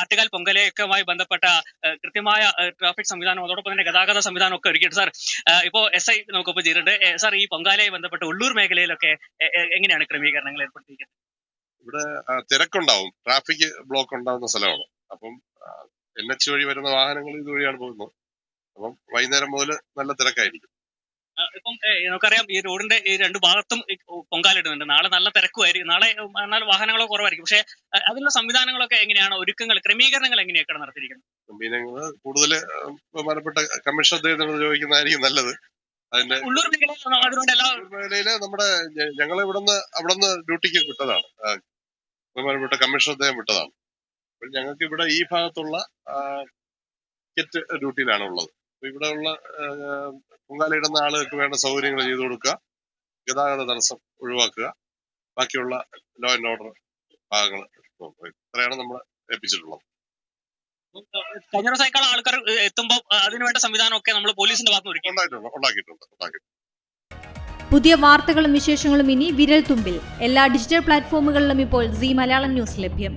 ആറ്റുകാൽ പൊങ്കലയൊക്കെയുമായി ബന്ധപ്പെട്ട കൃത്യമായ ട്രാഫിക് സംവിധാനം അതോടൊപ്പം തന്നെ ഗതാഗത സംവിധാനം ഒക്കെ ഒരുക്കിയിട്ട് സാർ ഇപ്പോ എസ് ഐ നമുക്കിപ്പോൾ ചെയ്തിട്ടുണ്ട്. സാർ ഈ പൊങ്കാലയുമായി ബന്ധപ്പെട്ട് ഉള്ളൂർ മേഖലയിലൊക്കെ എങ്ങനെയാണ് ക്രമീകരണങ്ങൾ ഏർപ്പെടുത്തിയിരിക്കുന്നത്? ഇവിടെ തിരക്കുണ്ടാവും. ട്രാഫിക് ബ്ലോക്ക് ഉണ്ടാവുന്ന സ്ഥലമാണ്. അപ്പം എൻ എച്ച് വഴി വരുന്ന വാഹനങ്ങൾ ഇതുവഴിയാണ് പോകുന്നത്. അപ്പം വൈകുന്നേരം മുതൽ നല്ല തിരക്കായിരിക്കും. ഇപ്പം നമുക്കറിയാം ഈ റോഡിന്റെ ഈ രണ്ട് ഭാഗത്തും പൊങ്കാലിടുന്നുണ്ട്. നാളെ നല്ല തിരക്കുമായിരിക്കും. നാളെ എന്നാൽ വാഹനങ്ങളോ കുറവായിരിക്കും. പക്ഷേ അതിനുള്ള സംവിധാനങ്ങളൊക്കെ എങ്ങനെയാണ്? ഒരുക്കങ്ങൾ ക്രമീകരണങ്ങൾ എങ്ങനെയൊക്കെയാണ് നടത്തിയിരിക്കുന്നത്? ക്രമീകരണങ്ങൾ കൂടുതൽ ബഹുമാനപ്പെട്ട കമ്മീഷൻ അദ്ദേഹത്തിനോട് ചോദിക്കുന്നതായിരിക്കും നല്ലത്. അതിന്റെ ഉള്ളൂർ മേഖലയിൽ നമ്മുടെ ഞങ്ങൾ ഇവിടുന്ന് അവിടുന്ന് ഡ്യൂട്ടിക്ക് വിട്ടതാണ്. ബഹുമാനപ്പെട്ട കമ്മീഷൻ അദ്ദേഹം വിട്ടതാണ്. ഞങ്ങൾക്ക് ഇവിടെ ഈ ഭാഗത്തുള്ള കിറ്റ് ഡ്യൂട്ടിയിലാണ് ഉള്ളത് ഇവിടെ ഉള്ള പൊങ്കാലയിടുന്ന ആളുകൾക്ക് വേണ്ട സൗകര്യങ്ങൾ ചെയ്തു കൊടുക്കുക. ഗതാഗത തടസ്സം ഒഴിവാക്കുക. ബാക്കിയുള്ള ലോ ആൻഡ് ഓർഡർ ഭാഗങ്ങൾ ഇത്രയാണ് നമ്മൾ ഏൽപ്പിച്ചിട്ടുള്ളത്. കഴിഞ്ഞ ദിവസത്തേക്കാൾ ആൾക്കാർ എത്തുമ്പോൾ അതിനുവേണ്ട സംവിധാനമൊക്കെ നമ്മൾ പോലീസിന്റെ ഭാഗത്ത് ഉണ്ടായിട്ടുണ്ട് ഉണ്ടാക്കിയിട്ടുണ്ട് ഉണ്ടാക്കിയിട്ടുണ്ട്. പുതിയ വാർത്തകളും വിശേഷങ്ങളും ഇനി വിരൽ തുമ്പിൽ എല്ലാ ഡിജിറ്റൽ പ്ലാറ്റ്ഫോമുകളിലും ഇപ്പോൾ സി മലയാളം ന്യൂസ് ലഭ്യം.